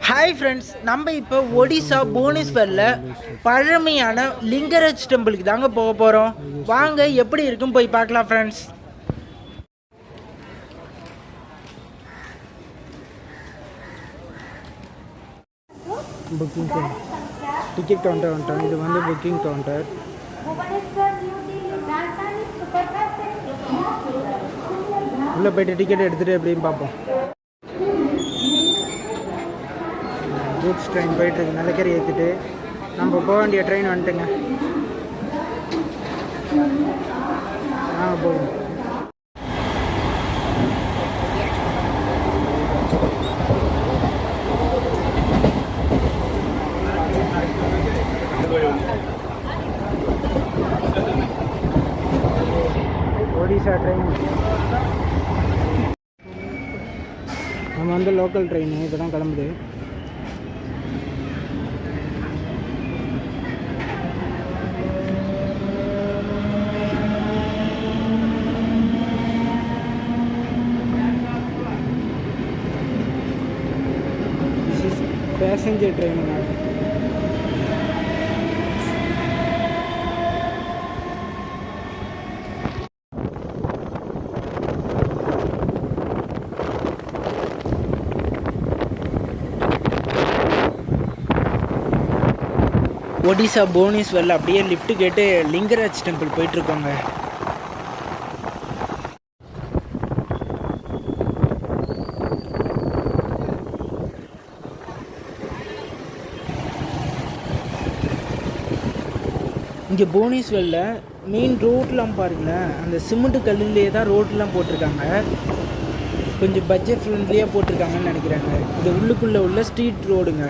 Hi friends நம்ம இப்போ ஒடிசா புவனேஸ்வரில் பழமையான லிங்கராஜ் டெம்பிளுக்கு தாங்க போக போகிறோம் வாங்க எப்படி இருக்கும் போய் பார்க்கலாம் ஃப்ரெண்ட்ஸ் புக்கிங் டிக்கெட் கவுண்டர் வந்துட்டோம் இது வந்து புக்கிங் கவுண்டர் உள்ளே போய்ட்டு டிக்கெட் எடுத்துகிட்டு எப்படின்னு பார்ப்போம். கூட்ஸ் ட்ரெயின் போயிட்டுருக்கு. நிலக்கரி ஏற்றிட்டு நம்ம போக வேண்டிய ட்ரெயின் வந்துட்டுங்க. ஆ போகும் ஒடிசா ட்ரெயின் நம்ம வந்து லோக்கல் ட்ரெயின் இப்போ தான் கிளம்புது. Passenger train now. ஒடிசா புவனேஸ்வரில் அப்படியே லிஃப்ட் கேட்டு லிங்கராஜ் டெம்பிள் போயிட்டுருக்கோங்க இங்கே புவனேஸ்வரில் மெயின் ரோட்லாம் பாருங்களேன். அந்த சிமெண்ட் கல்லுலேயே தான் ரோட்லாம் போட்டிருக்காங்க. கொஞ்சம் பட்ஜெட் ஃப்ரெண்ட்லியாக போட்டிருக்காங்கன்னு நினைக்கிறாங்க. இது உள்ளுக்குள்ளே உள்ள ஸ்ட்ரீட் ரோடுங்க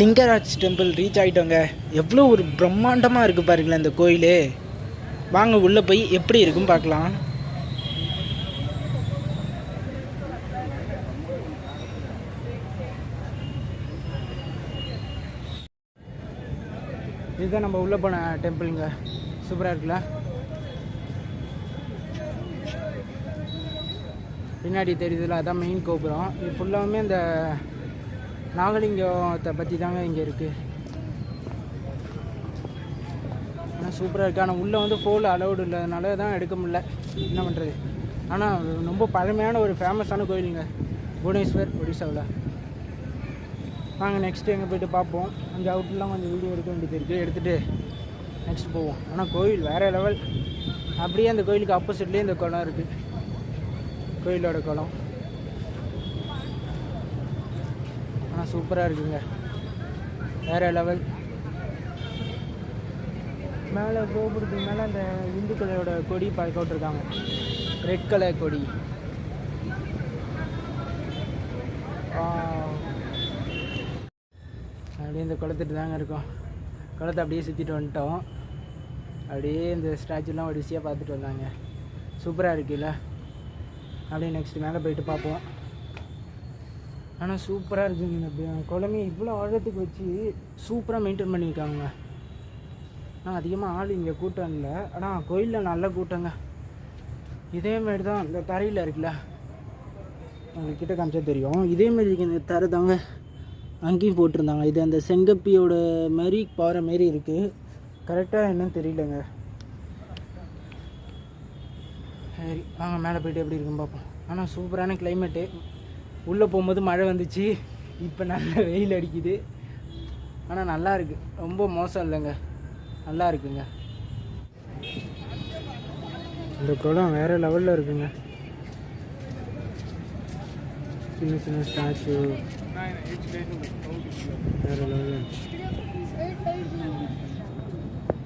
லிங்கராஜ் டெம்பிள் ரீச் ஆகிட்டோங்க எவ்வளோ ஒரு பிரம்மாண்டமாக இருக்குது பாருங்களேன் இந்த கோயில். வாங்க உள்ளே போய் எப்படி இருக்கும் பார்க்கலாம். இதுதான் நம்ம உள்ளே போன டெம்பிளுங்க சூப்பராக இருக்குல்ல? பின்னாடி தெரியுதுல அதான் மெயின் கோபுரம். இது ஃபுல்லாகவுமே இந்த நாகலிங்கத்தை பற்றி தாங்க இங்கே இருக்குது ஆனால் சூப்பராக இருக்குது ஆனால் உள்ளே வந்து ஃபோல் அலௌடு இல்லாதனால தான் எடுக்க முடியல. என்ன பண்ணுறது ஆனால் ரொம்ப பழமையான ஒரு ஃபேமஸான கோயிலுங்க. புவனேஸ்வர் ஒடிசாவில். நாங்கள் நெக்ஸ்ட் எங்கே போய்ட்டு பார்ப்போம். கொஞ்சம் அவுட்லாம் கொஞ்சம் வீடியோ எடுக்க வேண்டியது இருக்குது எடுத்துகிட்டு நெக்ஸ்ட் போவோம். ஆனால் கோயில் வேறு லெவல் அப்படியே அந்த கோயிலுக்கு ஆப்போசிட்லேயே இந்த குளம் இருக்குது கோயிலோட குளம் ஆனால் சூப்பராக இருக்குங்க. வேறு லெவல் மேலே கோபுரத்துக்கு மேலே அந்த இந்துக்களோட கொடி பறக்கவிட்ருக்காங்க ரெட் கலர் கொடி. அப்படியே இந்த குளத்துட்டு தாங்க இருக்கோம். குளத்தை அப்படியே சுற்றிட்டு வந்துட்டோம். அப்படியே இந்த ஸ்டாச்சுலாம் வரிசையாக பார்த்துட்டு வந்தாங்க. சூப்பராக இருக்குல்ல? அப்படியே நெக்ஸ்ட் மேலே போயிட்டு பார்ப்போம். ஆனால் சூப்பராக இருக்குங்க அப்படியே பி- இவ்வளோ ஆழத்துக்கு வச்சு சூப்பராக மெயின்டைன் பண்ணியிருக்காங்க. ஆனால் அதிகமாக ஆள் இங்கே கூட்டம் இல்லை. ஆனால் கோயிலில் நல்ல கூட்டங்க. இதேமாரி தான் இந்த தரையில் இருக்குல்ல? உங்களுக்கு காமிச்சா தெரியும். இதே மாதிரி இருக்கு இந்த தரை தாங்க. அங்கேயும் போட்டிருந்தாங்க. இது அந்த செங்கப்பியோட மாரி பாறை மாரி இருக்குது கரெக்டாக என்னன்னு தெரியலங்க. சரி வாங்க மேலே போயிட்டு எப்படி இருக்குன்னு பார்ப்போம். ஆனால் சூப்பரான கிளைமேட்டு உள்ளே போகும்போது மழை வந்துச்சு. இப்போ நல்ல வெயில் அடிக்குது. ஆனால் நல்லா இருக்கு. ரொம்ப மோசம் இல்லைங்க. நல்லா இருக்குங்க. இந்த குளம் வேறு லெவலில் இருக்குங்க. சின்ன சின்ன ஸ்டாச்சு வேறு லெவலில்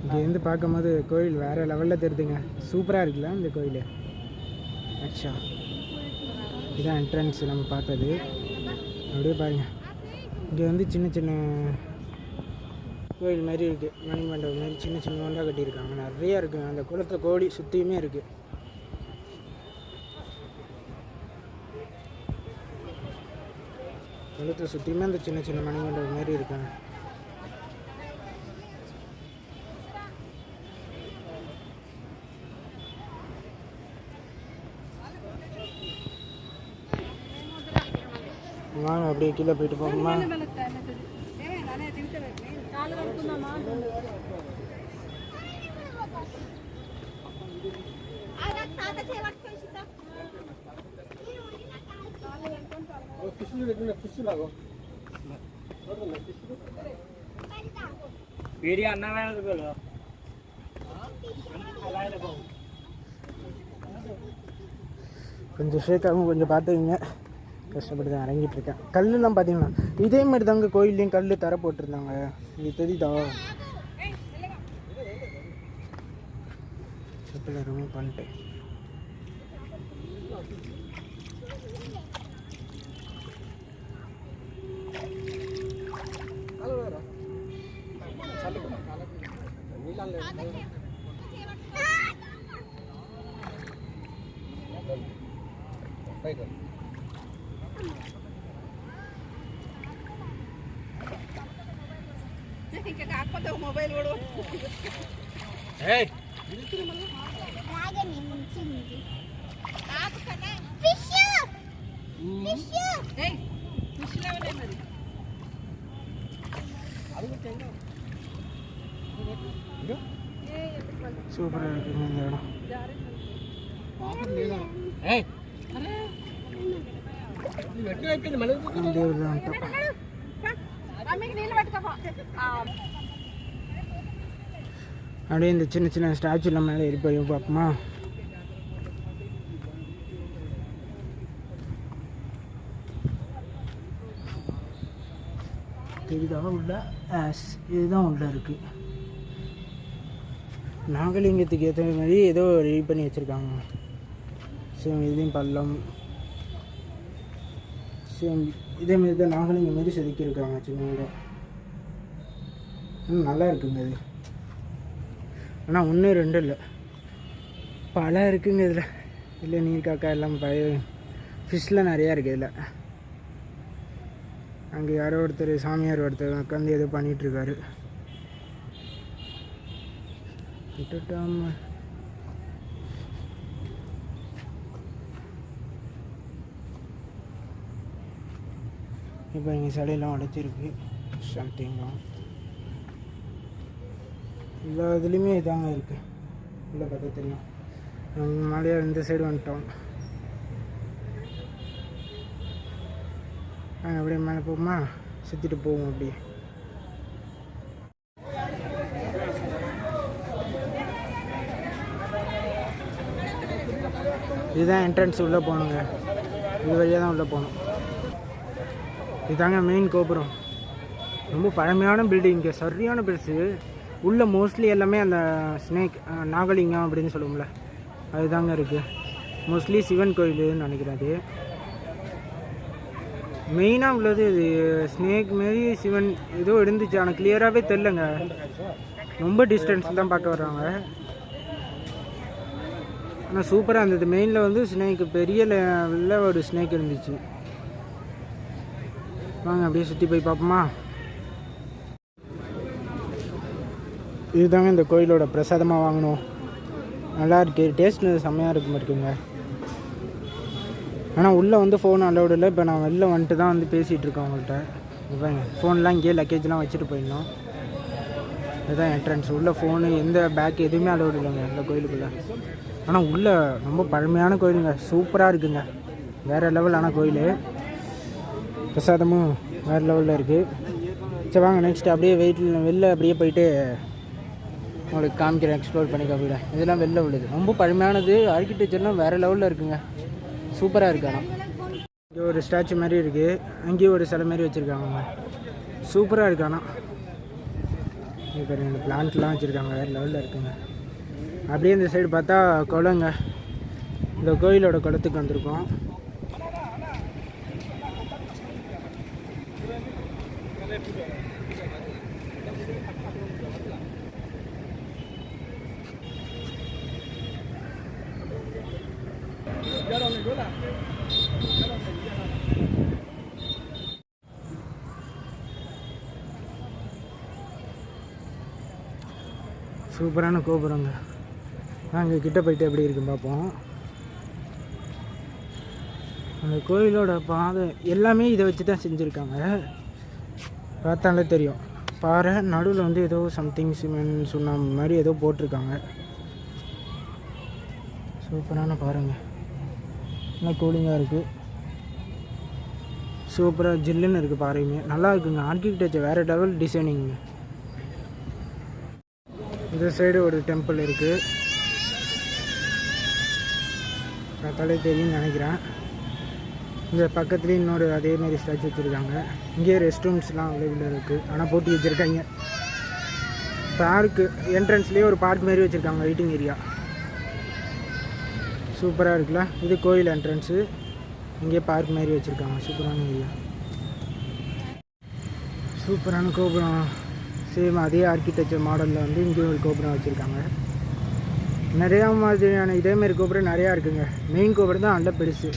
இங்கேருந்து பார்க்கும்போது கோயில் வேறு லெவலில் தெரியுதுங்க. சூப்பராக இருக்குல்ல இந்த கோயில். அச்சா. இதான் என்ட்ரன்ஸ் நம்ம பார்த்தது. அப்படியே பாருங்க. இங்கே வந்து சின்ன சின்ன கோயில் மாதிரி இருக்குது மணிமண்டபம் மாதிரி சின்ன சின்ன ஒன்றாக கட்டியிருக்காங்க. நிறைய இருக்குது அந்த குளத்தை கோடி சுற்றியுமே இருக்குது குளத்தை சுற்றியுமே அந்த சின்ன சின்ன மணிமண்டபம் மாதிரி இருக்காங்க. வாங்க அப்படியே கீழே போயிட்டு போகணுமா? கொஞ்சம் ஷேக்காகவும் கொஞ்சம் பார்த்துக்குங்க. கஷ்டப்பட்டு தான் இறங்கிட்டு இருக்கேன் கல்லுலாம் பார்த்தீங்கன்னா இதே மாதிரி தாங்க கோயில்லையும் கல் தர போட்டிருந்தாங்க. இது தெரியுதா? செப்பலை ரிமூவ் பண்ணிட்டேன் சூப்பராக இருக்குது இந்த இடம் அப்படியே இந்த சின்ன சின்ன ஸ்டாச்சு ஸ்டாச்சுலாம் மேலே ஏறி பார்ப்போமா? தெரியுதா உள்ள ஆஸ் இதுதான் உள்ள இருக்குது நாகலிங்கத்துக்கு ஏற்ற மாதிரி ஏதோ ரெடி பண்ணி வச்சுருக்காங்க. சேம் இதுலேயும் பள்ளம். சேம் இதே மாதிரி தான் நாகலிங்கம் மாரி செதுக்கியிருக்காங்க சின்ன ம் நல்லா இருக்குங்க இது. ஆனால் ஒன்று ரெண்டு இல்லை. பல இருக்குங்க இதில். இல்லை நீர் காக்கா எல்லாம் பழைய ஃபிஷ்லாம் நிறையா இருக்குது இதில். அங்கே யாரோ ஒருத்தர் சாமியார் ஒருத்தர் உட்காந்து ஏதோ பண்ணிகிட்ருக்காரு விட்டுட்டாம. இப்போ இங்கே சிலையெல்லாம் உடைச்சிருக்கு. சம்திங்லாம் எல்லா இதுலேயுமே இதாங்க இருக்குது உள்ள பக்கத்துலையும் மலையாக இந்த சைடு வந்துட்டோம். அப்படியே மேலே போகுமா சுற்றிட்டு போவோம் அப்படியே. இதுதான் என்ட்ரன்ஸ் உள்ளே போகணுங்க. இது வழியாக தான் உள்ளே போகணும். இதுதாங்க மெயின் கோபுரம். ரொம்ப பழமையான பில்டிங் இங்கே. சரியான பெருசு. உள்ளே மோஸ்ட்லி எல்லாமே அந்த ஸ்னேக் நாகலிங்கம் அப்படின்னு சொல்லுவோம்ல. அதுதாங்க இருக்குது மோஸ்ட்லி சிவன் கோயிலுன்னு நினைக்கிறேன் அது. மெயினாக உள்ளது இது. ஸ்னேக் மாரி சிவன் ஏதோ இருந்துச்சு. ஆனால் கிளியராகவே தெரிலங்க ரொம்ப டிஸ்டன்ஸ் தான் பார்க்க வர்றாங்க. ஆனால் சூப்பராக இருந்தது. மெயினில் வந்து ஸ்னேக் பெரிய லெவலில் ஒரு ஸ்னேக் இருந்துச்சு. வாங்க அப்படியே சுற்றி போய் பார்ப்போமா? இதுதாங்க இந்த கோயிலோட பிரசாதமாக வாங்கணும். நல்லா இருக்கு. டேஸ்ட் செம்மையாக இருக்கு இருக்குங்க ஆனால் உள்ளே வந்து ஃபோன் அலௌடு இல்லை. இப்போ நான் வெளில வந்துட்டு தான் வந்து பேசிகிட்டு இருக்கேன் உங்கள்கிட்ட இப்போ ஃபோன்லாம் இங்கேயே லக்கேஜ்லாம் வச்சுட்டு போயிடணும். இதுதான் என்ட்ரன்ஸ் உள்ளே ஃபோனு எந்த பேக் எதுவுமே அலோடு இல்லைங்க இந்த கோயிலுக்குள்ளே. ஆனால் உள்ளே ரொம்ப பழமையான கோயிலுங்க. சூப்பராக இருக்குங்க. வேறு லெவலான கோயில். பிரசாதமும் வேறு லெவலில் இருக்குது சரி வாங்க நெக்ஸ்ட் அப்படியே வெயிட்டில் வெளில அப்படியே போயிட்டு உங்களுக்கு காமிக்கிறேன் எக்ஸ்ப்ளோர் பண்ணி காமிக்கிறேன் இதெல்லாம் வெளில உள்ளது. ரொம்ப பழமையானது. ஆர்கிடெக்சர்லாம் வேறு லெவலில் இருக்குங்க. சூப்பராக இருக்கு ஆனால் இங்கே ஒரு ஸ்டாச்சு மாதிரி இருக்குது அங்கேயும் ஒரு சிலை மாதிரி வச்சுருக்காங்க சூப்பராக இருக்கு ஆனால் ரெண்டு பாருங்க பிளான்ட்லாம் வச்சுருக்காங்க. வேறு லெவலில் இருக்குங்க. அப்படியே இந்த சைடு பார்த்தா குளங்க. இந்த கோயிலோட குளத்துக்கு வந்திருக்கோம். சூப்பரான கோபுரங்க. நாங்கள் கிட்ட போயிட்டு எப்படி இருக்குன்னு பார்ப்போம். அந்த கோயிலோட பாதை எல்லாமே இதை வச்சு தான் செஞ்சுருக்காங்க. பார்த்தாலே தெரியும். பாறை நடுவில் வந்து ஏதோ சம்திங் சிமெண்ட் சுண்ணாம்பு மாதிரி ஏதோ போட்டிருக்காங்க. சூப்பரான பாருங்க நல்லா கூலிங்காக இருக்குது சூப்பராக ஜில்லுன்னு இருக்குது பாறையுமே. நல்லா இருக்குங்க. ஆர்கிடெக்சர் வேறு லெவல் டிசைனிங்க இந்த சைடு ஒரு டெம்பிள் இருக்குது பார்த்தாலே தெரியும்னு நினைக்கிறேன். இந்த பக்கத்துலேயும் இன்னொரு அதே மாதிரி ஸ்டாச்சு வச்சுருக்காங்க. இங்கேயே ரெஸ்ட் ரூம்ஸ்லாம் அவைலபிளாக இருக்குது ஆனால் போட்டி வச்சுருக்காங்க. பார்க்கு என்ட்ரன்ஸ்லேயே ஒரு பார்க் மாதிரி வச்சுருக்காங்க வெயிட்டிங் ஏரியா சூப்பராக இருக்குல்ல? இது கோயில் என்ட்ரன்ஸு இங்கேயே பார்க் மாதிரி வச்சுருக்காங்க. சூப்பரான ஏரியா சூப்பரான கோபுரம். சேம் அதே ஆர்கிடெக்சர் மாடலில் வந்து இங்கேயும் ஒரு கோபுரம் வச்சுருக்காங்க. நிறையா மாதிரியான இதேமாரி கோபுரம் நிறையா இருக்குங்க. மெயின் கோபுரம் தான் நல்ல பெருசு.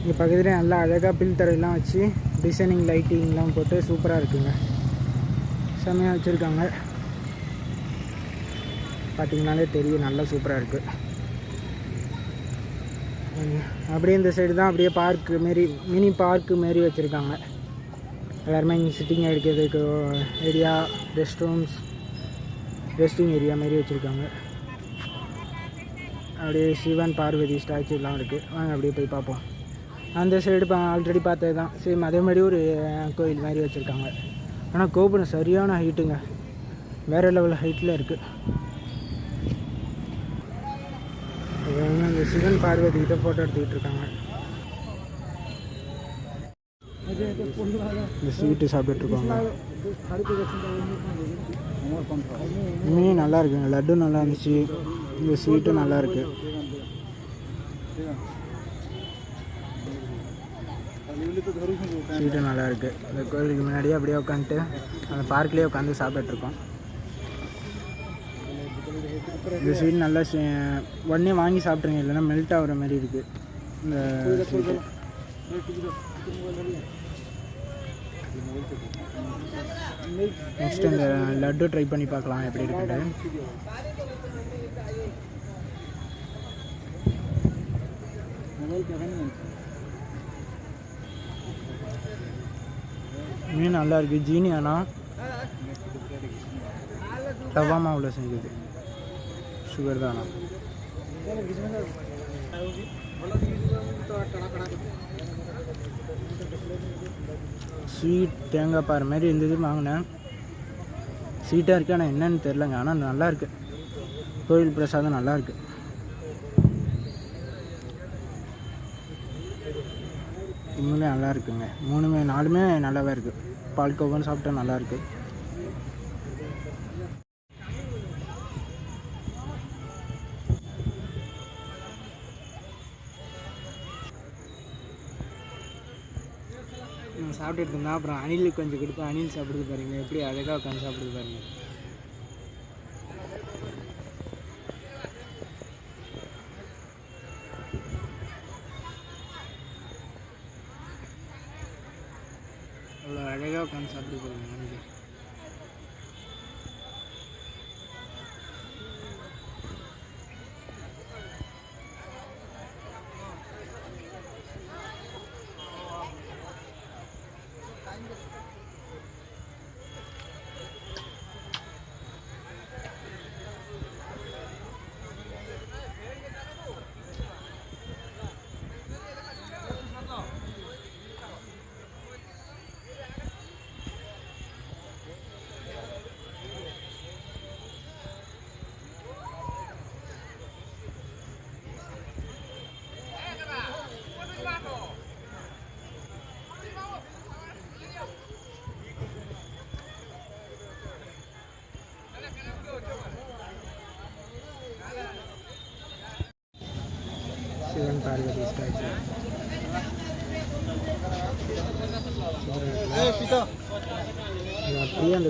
இங்கே பக்கத்துலேயே நல்லா அழகாக பில் தரையெல்லாம் வச்சு டிசைனிங் லைட்டிங்லாம் போட்டு சூப்பராக இருக்குங்க. செம்மையாக வச்சுருக்காங்க. பார்த்தீங்கனாலே தெரியும் நல்லா சூப்பராக இருக்குது அப்படியே இந்த சைடு தான் அப்படியே பார்க்கு மாரி மினி பார்க்கு மாரி வச்சுருக்காங்க. எல்லாருமே இங்கே சிட்டிங் எடுக்கிறதுக்கு area rest rooms resting area மாரி வச்சுருக்காங்க. அப்படியே சிவன் பார்வதி ஸ்டாச்சுலாம் இருக்குது வாங்க அப்படியே போய் பார்ப்போம். அந்த சைடு இப்போ ஆல்ரெடி பார்த்தது தான் சேம் அதே மாதிரி ஒரு கோயில் மாதிரி வச்சுருக்காங்க. ஆனால் கோபுரம் சரியான ஹைட்டுங்க வேறு லெவல் ஹைட்டில் இருக்குது அந்த சிவன் பார்வதி கிட்ட ஃபோட்டோ எடுத்துக்கிட்டு இருக்காங்க. இந்த ஸ்வீட்டு சாப்பிட்டுட்டு மீன் நல்லா இருக்குங்க லட்டு நல்லா இருந்துச்சு இந்த ஸ்வீட்டும் நல்லா இருக்கு ஸ்வீட்டும் நல்லா இருக்கு இந்த கோயிலுக்கு முன்னாடியே அப்படியே உட்காந்துட்டு அந்த பார்க்லேயே உட்காந்து சாப்பிட்டுட்ருக்கோம் இந்த ஸ்வீட் நல்லா உடனே வாங்கி சாப்பிட்ருங்க இல்லைன்னா மெல்ட் ஆகுற மாதிரி இருக்குது இந்த ஸ்வீட்டு நெக்ஸ்ட் இந்த லட்டு ட்ரை பண்ணி பார்க்கலாம் எப்படி இருக்குது மீன் நல்லா இருக்குது ஜீனி ஆனால் ரவா மாவில் செஞ்சது. சுகர் தானா ஸ்வீட் தேங்காய் பாரு மாதிரி இருந்தது வாங்கினேன். ஸ்வீட்டாக இருக்கு ஆனால் என்னன்னு தெரிலங்க ஆனால் நல்லா இருக்கு. கோயில் பிரசாதம் நல்லா இருக்கு. நல்லா இருக்குங்க. மூணுமே நாலுமே நல்லாவே இருக்குது பால்கோவான்னு சாப்பிட்டா நல்லா சாப்பிட்டுட்டு இருந்தேன் அப்புறம் அணிலுக்கு கொஞ்சம் கொடுத்து அணில் சாப்பிடுது பாருங்க. எப்படி அழகாக உட்காந்து சாப்பிடுது பாருங்க.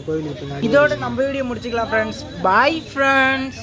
அப்படியே இதோட நம்ம வீடியோ முடிச்சுக்கலாம் ஃப்ரெண்ட்ஸ் பாய் ஃப்ரெண்ட்ஸ்